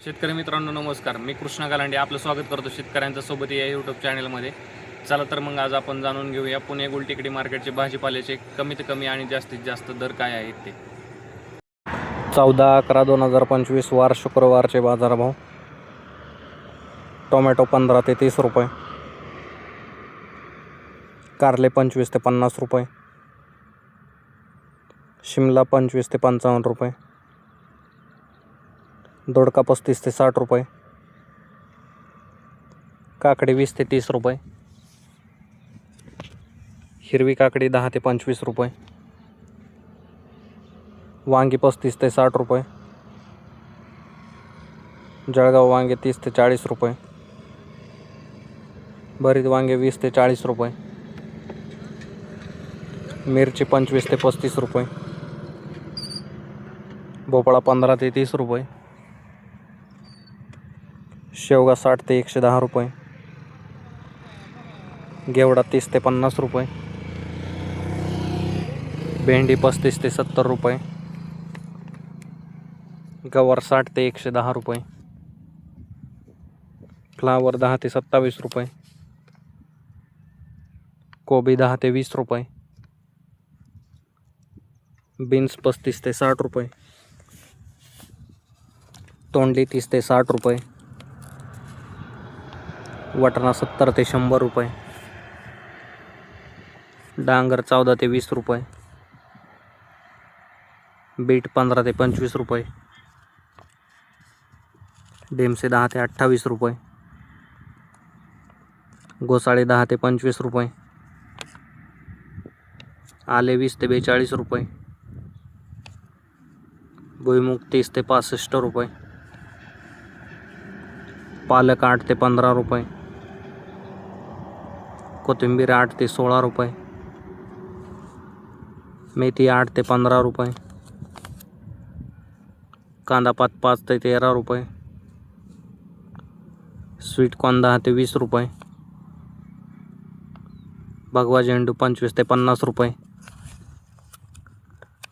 शेतकरी मित्रांनो नमस्कार. मी कृष्णा गालांडे आपलं स्वागत करतो शेतकऱ्यांच्या सोबत या यूट्यूब चॅनलमध्ये चला तर मग आज आपण जाणून घेऊया पुणे गुलटेकडी मार्केटचे भाजीपाल्याचे कमीत कमी आणि जास्तीत जास्त दर काय आहेत ते. चौदा अकरा दोन हजार पंचवीस वार शुक्रवारचे बाजारभाव. टोमॅटो पंधरा ते तीस रुपये. कारले पंचवीस ते पन्नास रुपये. शिमला पंचवीस ते पंचावन्न रुपये. दोडका पस्तीस ते साठ रुपये. काकडी वीस ते तीस रुपये. हिरवी काकडी दहा पंचवीस रुपये. वांगी पस्तीस ते साठ रुपये. जळगाव वांगे तीस ते चाळीस रुपये. भरीत वांगे वीस ते चाळीस रुपये. मिरची पंचवीस ते पस्तीस रुपये. भोपळा पंधरा ते तीस रुपये. शेवगा साठ ते एकशे दहा रुपये. गेवडा तीस ते पन्नास रुपये. भेंडी पस्तीस ते सत्तर रुपये. गवार साठ ते एकशे दहा रुपये. फ्लावर दहा ते सत्तावीस रुपये. कोबी दहा ते वीस रुपये. बीन्स पस्तीस ते साठ रुपये. तोंडली तीस ते साठ रुपये. वाटाणा सत्तर ते शंभर रुपये. डांगर चौदा ते वीस रुपये. बीट पंधरा ते पंचवीस रुपये. डेमसे दहा ते अठ्ठावीस रुपये. घोसाळे दहा ते पंचवीस रुपये. आले वीस ते बेचाळीस रुपये. भुईमुग तीस ते पासष्ट रुपये. पालक आठ ते पंधरा रुपये. कोथिंबीर आठ ते सोळा रुपये. मेथी आठ ते पंधरा रुपये. कांदा पात पाच ते तेरा रुपये. स्वीट कॉर्न दहा ते वीस रुपये. भगवा झेंडू पंचवीस ते पन्नास रुपये.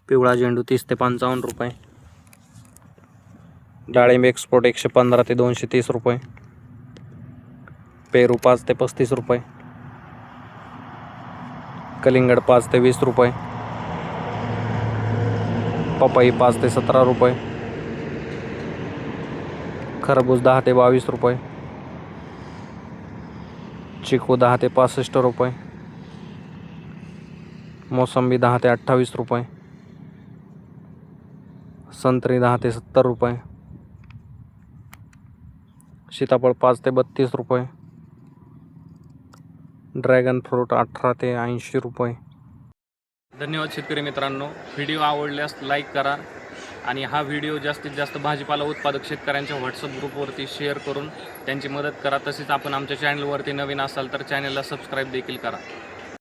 पिवळा झेंडू तीस ते पंचावन्न रुपये. डाळिंब एक्सपोर्ट एकशे पंधरा ते दोनशे तीस रुपये. पेरू पाच ते पस्तीस रुपये. कलिंगड पाच ते वीस रुपये. पपई पाच ते सतरा रुपये. खरबूज दहा ते बावीस रुपये. चिकू दहा ते पासष्ट रुपये. मोसंबी दहा ते अठ्ठावीस रुपये. संत्री दहा ते सत्तर रुपये. सीताफळ पाच ते बत्तीस रुपये. ड्रॅगन फ्रूट अठरा ते ऐंशी रुपये. धन्यवाद शेतकरी मित्रांनो. व्हिडिओ आवडल्यास लाईक करा आणि हा व्हिडिओ जास्तीत जास्त भाजीपाला उत्पादक शेतकऱ्यांच्या व्हॉट्सअप ग्रुपवरती शेअर करून त्यांची मदत करा. तसेच आपण आमच्या चॅनलवरती नवीन असाल तर चॅनलला सबस्क्राईब देखील करा.